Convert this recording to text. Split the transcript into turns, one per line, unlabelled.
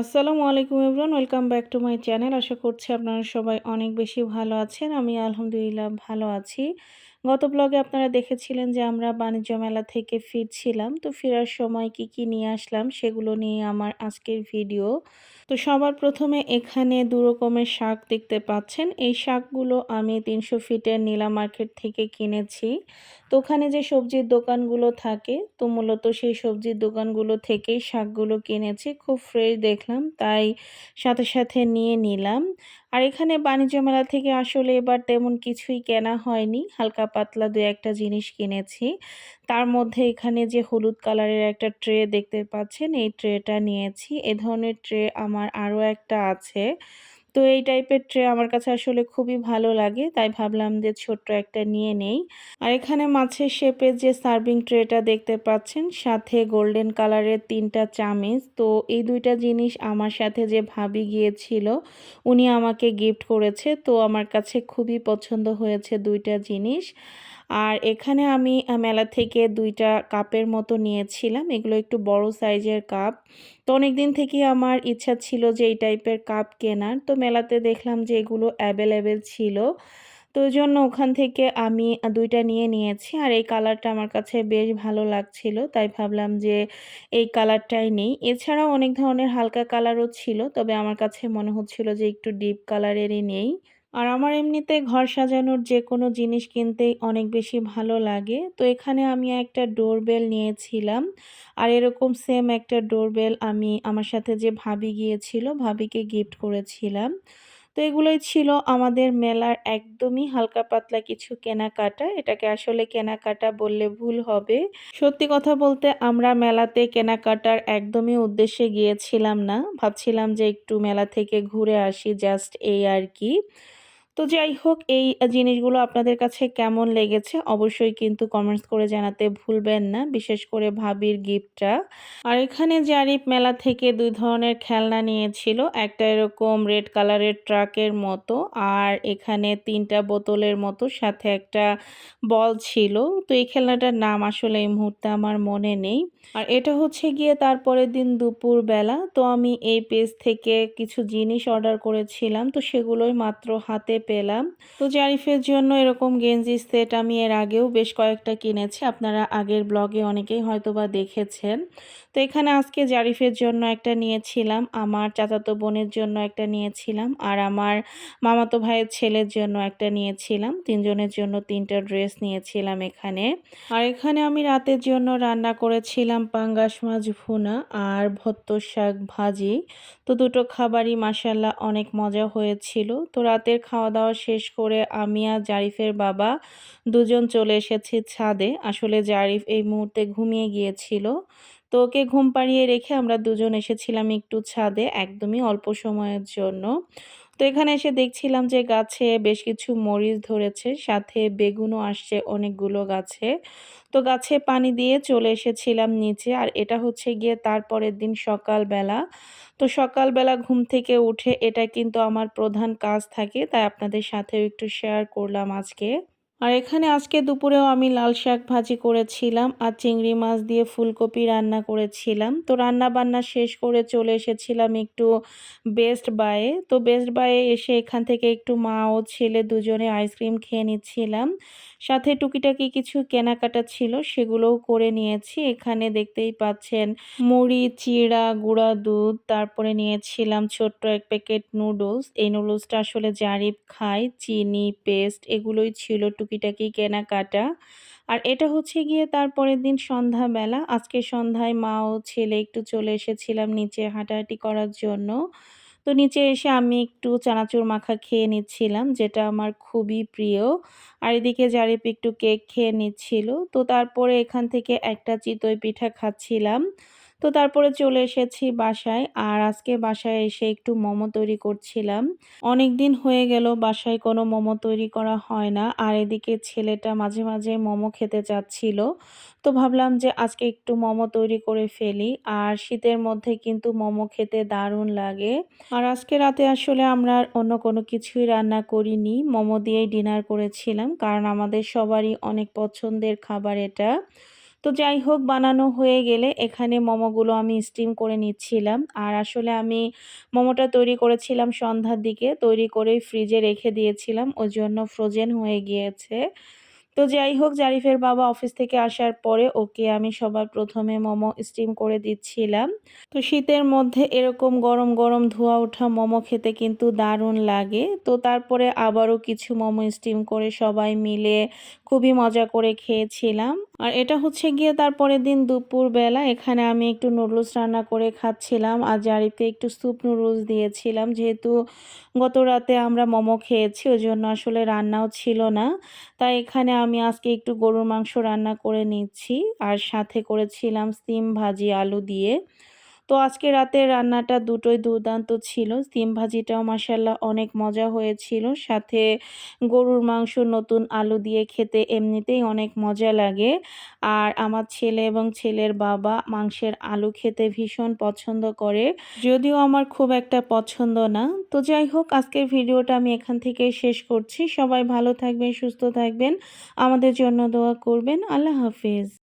আসসালামু আলাইকুম everyone welcome back to my channel. আশা করছি আপনারা সবাই অনেক বেশি ভালো আছেন। আমি আলহামদুলিল্লাহ ভালো আছি। গত ব্লগে আপনারা দেখেছিলেন যে আমরা বাণিজ্য মেলা থেকে ফিরছিলাম। তো ফেরার সময় কি কি নিয়ে আসলাম সেগুলো নিয়ে আমার আজকের ভিডিও তো সবার প্রথমে এখানে দু রকমের শাক দেখতে পাচ্ছেন। এই শাকগুলো আমি তিনশো ফিটের নীলা মার্কেট থেকে কিনেছি। তো ওখানে যে সবজির দোকানগুলো থাকে, তো মূলত সেই সবজির দোকানগুলো থেকেই শাকগুলো কিনেছি। খুব ফ্রেশ দেখলাম, তাই সাথে সাথে নিয়ে নিলাম। আর এখানে বাণিজ্য মেলা থেকে আসলে এবার তেমন কিছুই কেনা হয়নি। হালকা পাতলা দু একটা জিনিস কিনেছি। তার মধ্যে এখানে যে হলুদ কালারের একটা ট্রে দেখতে পাচ্ছেন, এই ট্রেটা নিয়েছি। এ ধরনের ট্রে আমার আরও একটা আছে। তো এই টাইপের ট্রে আমার কাছে আসলে খুবই ভালো লাগে, তাই ভাবলাম যে ছোট্ট একটা নিয়ে নেই। আর এখানে মাছের শেপের যে সার্ভিং ট্রেটা দেখতে পাচ্ছেন, সাথে গোল্ডেন কালারের তিনটা চামিচ। তো এই দুইটা জিনিস আমার সাথে যে ভাবি গিয়েছিল, উনি আমাকে গিফট করেছে। তো আমার কাছে খুবই পছন্দ হয়েছে দুইটা জিনিস। আর এখানে আমি মেলা থেকে দুইটা কাপের মতো নিয়েছিলাম। এগুলো একটু বড় সাইজের কাপ। তো অনেক দিন থেকেই আমার ইচ্ছা ছিল যে এই টাইপের কাপ কেনার। তো মেলাতে দেখলাম যে এগুলো অ্যাভেলেবেল ছিল। তো ওই জন্য ওখান থেকে আমি দুইটা নিয়ে নিয়েছি। আর এই কালারটা আমার কাছে বেশ ভালো লাগছিল। তাই ভাবলাম যে এই কালারটাই নেই। এছাড়াও অনেক ধরনের হালকা কালারও ছিল। তবে আমার কাছে মনে হচ্ছিল যে একটু ডিপ কালারেরই নেই। আর আমার এমনিতে ঘর সাজানোর যে কোনো জিনিস কিনতেই অনেক বেশি ভালো লাগে। তো এখানে আমি একটা ডোরবেল নিয়েছিলাম। আর এরকম সেম একটা ডোরবেল আমি আমার সাথে যে ভাবি গিয়েছিল, ভাবিকে গিফট করেছিলাম। তো এগুলোই ছিল আমাদের মেলার একদমই হালকা পাতলা কিছু কেনাকাটা। এটাকে আসলে কেনাকাটা বললে ভুল হবে। সত্যি কথা বলতে আমরা মেলাতে কেনাকাটার একদমই উদ্দেশ্যে গিয়েছিলাম না। ভাবছিলাম যে একটু মেলা থেকে ঘুরে আসি জাস্ট এই আর কি। তো যাই হোক, এই জিনিসগুলো আপনাদের কাছে কেমন লেগেছে অবশ্যই কিন্তু কমেন্টস করে জানাতে ভুলবেন না, বিশেষ করে ভাবির গিফটটা। আর এখানে জারিফ মেলা থেকে দুই ধরনের খেলনা নিয়েছিল, একটা এরকম রেড কালারের ট্রাকের মতো আর এখানে তিনটা বোতলের মতো, সাথে একটা বল ছিল। তো এই খেলনাটার নাম আসলে এই মুহূর্তে আমার মনে নেই। আর এটা হচ্ছে গিয়ে তারপরের দিন দুপুর বেলা তো আমি এই পেজ থেকে কিছু জিনিস অর্ডার করেছিলাম, তো সেগুলোই মাত্র হাতে পেলাম। তো জারিফের জন্য এরকম গেঞ্জি সেট আমি এর আগেও বেশ কয়েকটা কিনেছি। আপনারা আগের ব্লগে অনেকেই হয়তো বা দেখেছেন। তো এখানে আজকে জারিফের জন্য একটা নিয়েছিলাম, আমার চাচাতো বোনের জন্য একটা নিয়েছিলাম, আর আমার মামাতো ভাইয়ের ছেলের জন্য একটা নিয়েছিলাম। তিনজনের জন্য তিনটা ড্রেস নিয়েছিলাম এখানে। আর এখানে আমি রাতের জন্য রান্না করেছিলাম পাঙ্গাস মাছ ভুনা আর ভত্ত শাক ভাজি। তো দুটো খাবারই মাসাল্লাহ অনেক মজা হয়েছিল। তো রাতের খাওয়া দাওয়া শেষ করে আমি আর জারিফের বাবা দুজন চলে এসেছি ছাদে। আসলে জারিফ এই মুহূর্তে ঘুমিয়ে গিয়েছিল। তো ওকে ঘুম পাড়িয়ে রেখে আমরা দুজন এসেছিলাম একটু ছাদে, একদমই অল্প সময়ের জন্য। তো এখানে এসে দেখছিলাম যে গাছে বেশ কিছু মরিচ ধরেছে, সাথে বেগুনও আসছে অনেকগুলো গাছে। তো গাছে পানি দিয়ে চলে এসেছিলাম নিচে, আর এটা হচ্ছে গিয়ে তারপরের দিন সকালবেলা। তো সকালবেলা ঘুম থেকে উঠে এটা কিন্তু আমার প্রধান কাজ থাকে, তাই আপনাদের সাথেও একটু শেয়ার করলাম আজকে। আর এখানে আজকে দুপুরেও আমি লাল শাক ভাজি করেছিলাম আর চিংড়ি মাছ দিয়ে ফুলকপি রান্না করেছিলাম। তো রান্না বান্না শেষ করে চলে এসেছিলাম একটু বেস্ট বায়ে তো বেস্ট বায়ে এসে এখান থেকে একটু মা ও ছেলে দুজনে আইসক্রিম খেয়ে নিচ্ছিলাম। সাথে টুকিটাকি কিছু কেনাকাটা ছিল সেগুলোও করে নিয়েছি। এখানে দেখতেই পাচ্ছেন মুড়ি, চিড়া, গুঁড়া দুধ, তারপরে নিয়েছিলাম ছোট্ট এক প্যাকেট নুডলস। এই নুডলসটা আসলে জারিফ খাই চিনি, পেস্ট এগুলোই ছিল টুকিটাকি কেনাকাটা। আর এটা হচ্ছে গিয়ে তারপরের দিন সন্ধ্যাবেলা। আজকে সন্ধ্যায় মা ও ছেলে একটু চলে এসেছিলাম নিচে হাঁটাহাঁটি করার জন্য। তো নিচে এসে আমি একটু চানাচুর মাখা খেয়ে নিচ্ছিলাম, যেটা আমার খুবই প্রিয়। আর এদিকে জারিপ একটু কেক খেয়ে নিচ্ছিল। তো তারপরে এখান থেকে একটা চিতই পিঠা খাচ্ছিলাম। তো তারপরে চলে এসেছি বাসায়। আর আজকে বাসায় এসে একটু মোমো তৈরি করছিলাম। অনেক দিন হয়ে গেল, বাসায় কোনো মোমো তৈরি করা হয় না। আর এদিকে ছেলেটা মাঝে মাঝে মোমো খেতে চাচ্ছিল। তো ভাবলাম যে আজকে একটু মোমো তৈরি করে ফেলি। আর শীতের মধ্যে কিন্তু মোমো খেতে দারুণ লাগে। আর আজকে রাতে আসলে আমরা অন্য কোনো কিছুই রান্না করিনি। মোমো দিয়েই ডিনার করেছিলাম। কারণ আমাদের সবারই অনেক পছন্দের খাবার এটা। তো যাই হোক, বানানো হয়ে গেলে এখানে মোমোগুলো আমি স্টিম করে নিচ্ছিলাম। আর আসলে আমি মোমোটা তৈরি করেছিলাম সন্ধ্যার দিকে, তৈরি করে ফ্রিজে রেখে দিয়েছিলাম, ওই জন্য ফ্রোজেন হয়ে গিয়েছে। তো যাই হোক, জারিফের বাবা অফিস থেকে আসার পরে ওকে আমি সবার প্রথমে মোমো স্টিম করে দিচ্ছিলাম। তো শীতের মধ্যে এরকম গরম গরম ধোয়া ওঠা মোমো খেতে কিন্তু দারুণ লাগে। তো তারপরে আবারও কিছু মোমো স্টিম করে সবাই মিলে খুবই মজা করে খেয়েছিলাম। আর এটা হচ্ছে গিয়ে তারপরের দিন দুপুরবেলা। এখানে আমি একটু নুডলস রান্না করে খাচ্ছিলাম আর জারিফকে একটু স্যুপ নুডলস দিয়েছিলাম। যেহেতু গত রাতে আমরা মোমো খেয়েছি ওই জন্য আসলে রান্নাও ছিল না। তাই এখানে আমি আজকে একটু গরুর মাংস রান্না করে নিচ্ছি আর সাথে করেছিলাম সিম ভাজি আলু দিয়ে। তো আজকে রাতের রান্নাটা দুটোই দুর্দান্ত ছিল। সিম ভাজিটাও মাসাল্লাহ অনেক মজা হয়েছিল। সাথে গরুর মাংস নতুন আলু দিয়ে খেতে এমনিতেই অনেক মজা লাগে। আর আমার ছেলে এবং ছেলের বাবা মাংসের আলু খেতে ভীষণ পছন্দ করে। যদিও আমার খুব একটা পছন্দ না। তো যাই হোক, আজকের ভিডিওটা আমি এখান থেকে শেষ করছি। সবাই ভালো থাকবেন, সুস্থ থাকবেন। আমাদের জন্য দোয়া করবেন। আল্লাহ হাফিজ।